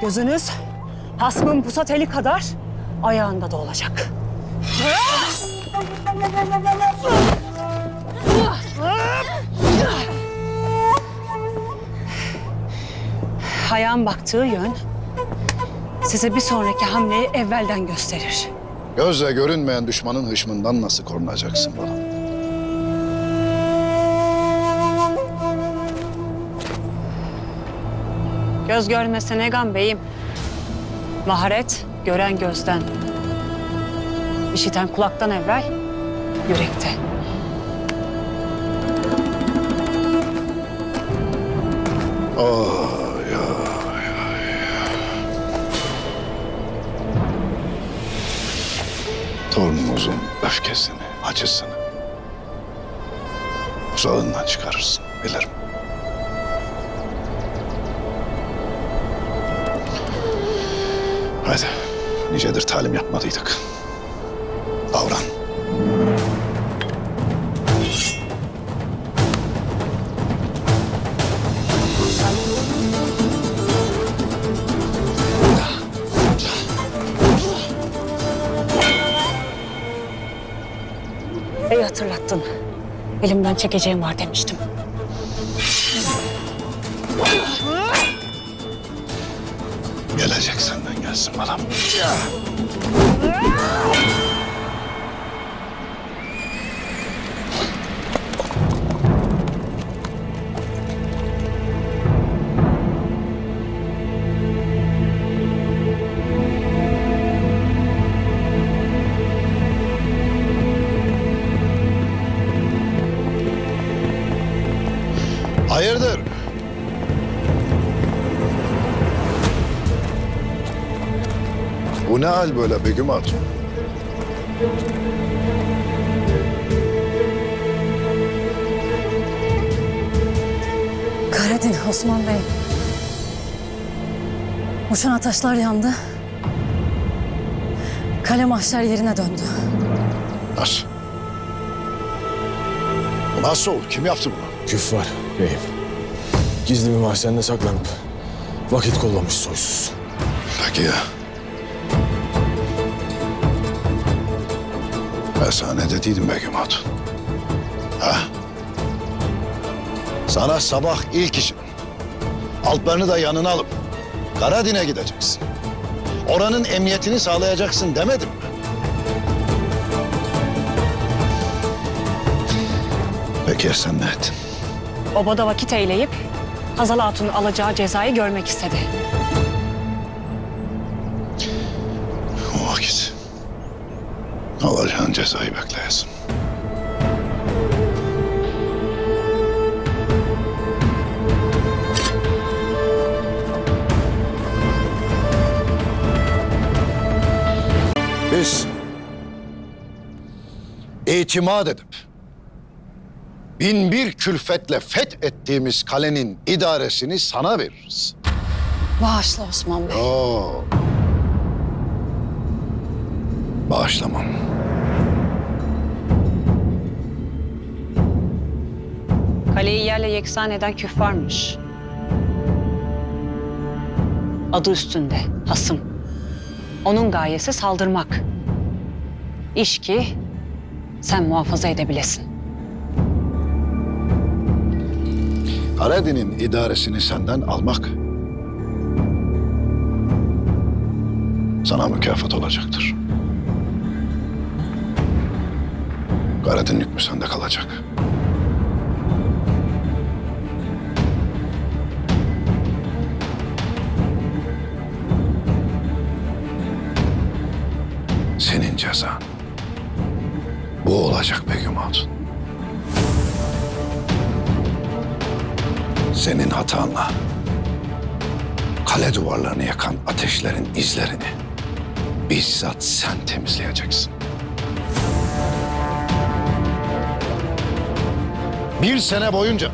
Gözünüz hasmın pusat eli kadar ayağında da olacak. Ayağın baktığı yön size bir sonraki hamleyi evvelden gösterir. Gözle görünmeyen düşmanın hışmından nasıl korunacaksın bana? Göz görmese Negan Bey'im. Maharet gören gözden. İşiten kulaktan evvel yürekte. Ay ay ay. Torunumuzun öfkesini, acısını uzağından çıkarırsın bilirim. Hadi nicedir talim yapmadıydık. Davran. İyi hatırlattın. Elimden çekeceğim var demiştim. Gelecek senden gelsin balam. Ne hal böyle Begüm Hatun? Karadin Osman Bey. Uçan taşlar yandı. Kale mahşer yerine döndü. Nasıl? Bu nasıl oldu? Kim yaptı bunu? Küffar beyim. Gizli bir mahzende saklanıp vakit kollamış soysuz. Peki ya. Ne dediydim Begüm Hatun? Ha? Sana sabah ilk işin. Altlarını da yanına alıp Karadin'e gideceksin. Oranın emniyetini sağlayacaksın demedim mi? Peki sen ne ettin? Obada vakit eyleyip Hazal Hatun'un alacağı cezayı görmek istedi. Alacağın cezayı bekleyesin. Biz itimat edip bin bir külfetle fethettiğimiz kalenin idaresini sana veririz. Bağışla Osman Bey. Oo. Bağışlamam. Kaleyi yerle yeksan eden küffarmış. Adı üstünde, hasım. Onun gayesi saldırmak. İş ki sen muhafaza edebilesin. Karadin'in idaresini senden almak sana mükafat olacaktır. Karadin hükmü sende kalacak. Cezan bu olacak Begüm Hatun. Senin hatanla kale duvarlarını yakan ateşlerin izlerini bizzat sen temizleyeceksin. Bir sene boyunca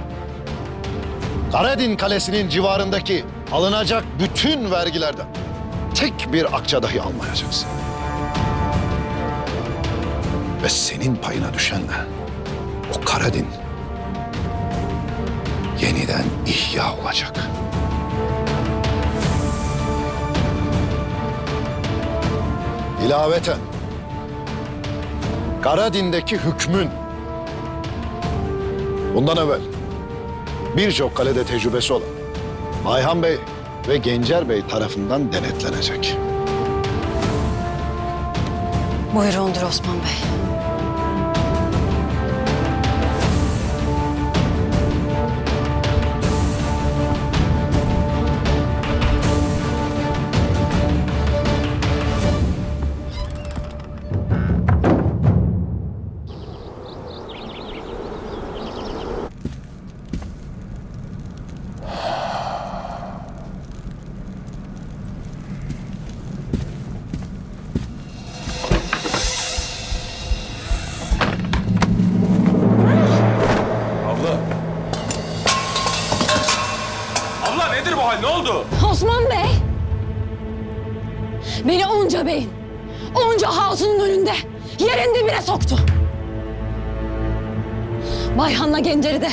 Karadin Kalesi'nin civarındaki alınacak bütün vergilerden tek bir akça dahi almayacaksın. Ve senin payına düşenle o Karadin yeniden ihya olacak. İlaveten Karadin'deki hükmün bundan evvel birçok kalede tecrübesi olan Ayhan Bey ve Gencer Bey tarafından denetlenecek. Buyurundur Osman Bey. Abla nedir bu hal? Ne oldu? Osman Bey! Beni onca beyin, onca hatunun önünde yerin dibine soktu. Bayhan'la Gencer'i de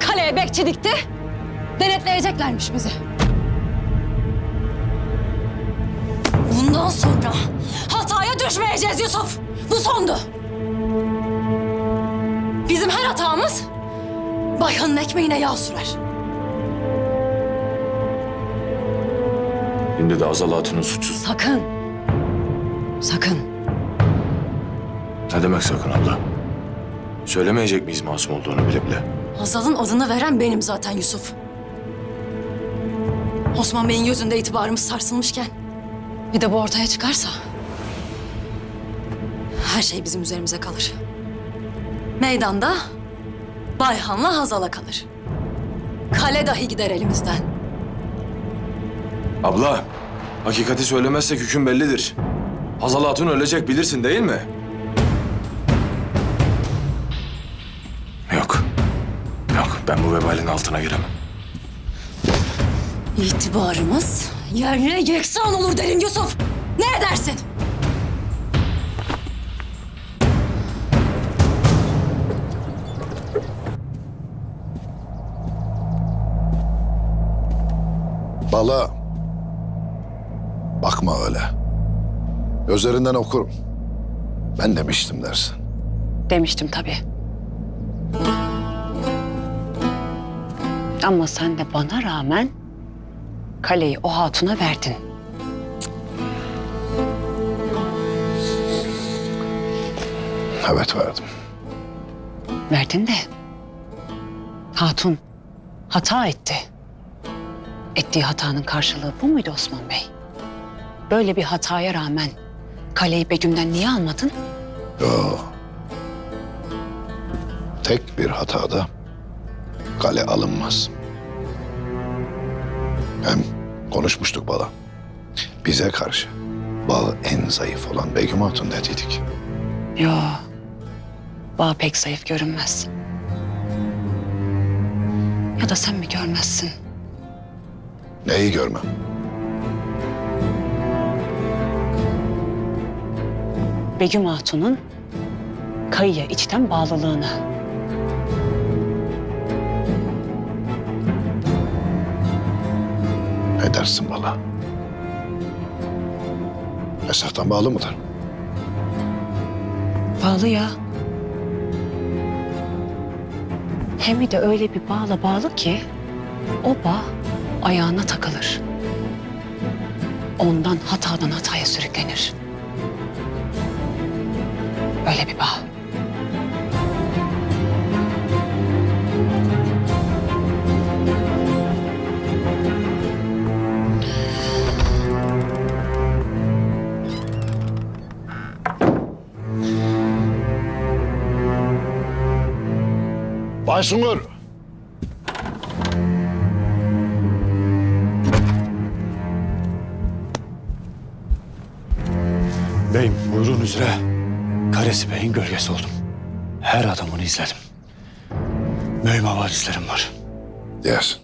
kaleye bekçi dikti. Denetleyeceklermiş bizi. Bundan sonra hataya düşmeyeceğiz Yusuf. Bu sondu. Bizim her hatamız Bayhan'ın ekmeğine yağ sürer. Şimdi de Azal Hatun'un suçsuz. Sakın. Sakın. Ne demek sakın abla? Söylemeyecek miyiz masum olduğunu bile bile? Hazal'ın adını veren benim zaten Yusuf. Osman Bey'in gözünde itibarımız sarsılmışken bir de bu ortaya çıkarsa her şey bizim üzerimize kalır. Meydanda Bayhan'la Hazal'a kalır. Kale dahi gider elimizden. Abla, hakikati söylemezsek hüküm bellidir. Hazal Hatun ölecek bilirsin değil mi? Yok. Yok, ben bu vebalin altına giremem. İtibarımız yerle yeksan olur derim Yusuf. Ne edersin? Bala. Bakma öyle. Gözlerinden okurum. Ben demiştim dersin. Demiştim tabii. Ama sen de bana rağmen kaleyi o hatuna verdin. Evet verdim. Verdin de hatun hata etti. Ettiği hatanın karşılığı bu muydu Osman Bey? Böyle bir hataya rağmen kaleyi Begüm'den niye almadın? Yo. Tek bir hatada kale alınmaz. Hem konuşmuştuk bala. Bize karşı bağı en zayıf olan Begüm Hatun dediydik. Yo. Bağ pek zayıf görünmez. Ya da sen mi görmezsin? Neyi görmem? Begüm Hatun'un kayıya içten bağlılığını. Ne dersin bala? Esahtan bağlı mıdır? Bağlı ya. Hem de öyle bir bağla bağlı ki o bağ ayağına takılır. Ondan hatadan hataya sürüklenir. Öyle bir bağ. Baysungur. Beyim buyruğun üzere Karesi Bey'in gölgesi oldum. Her adamını izledim. Mühim havadislerim var. Diyorsun.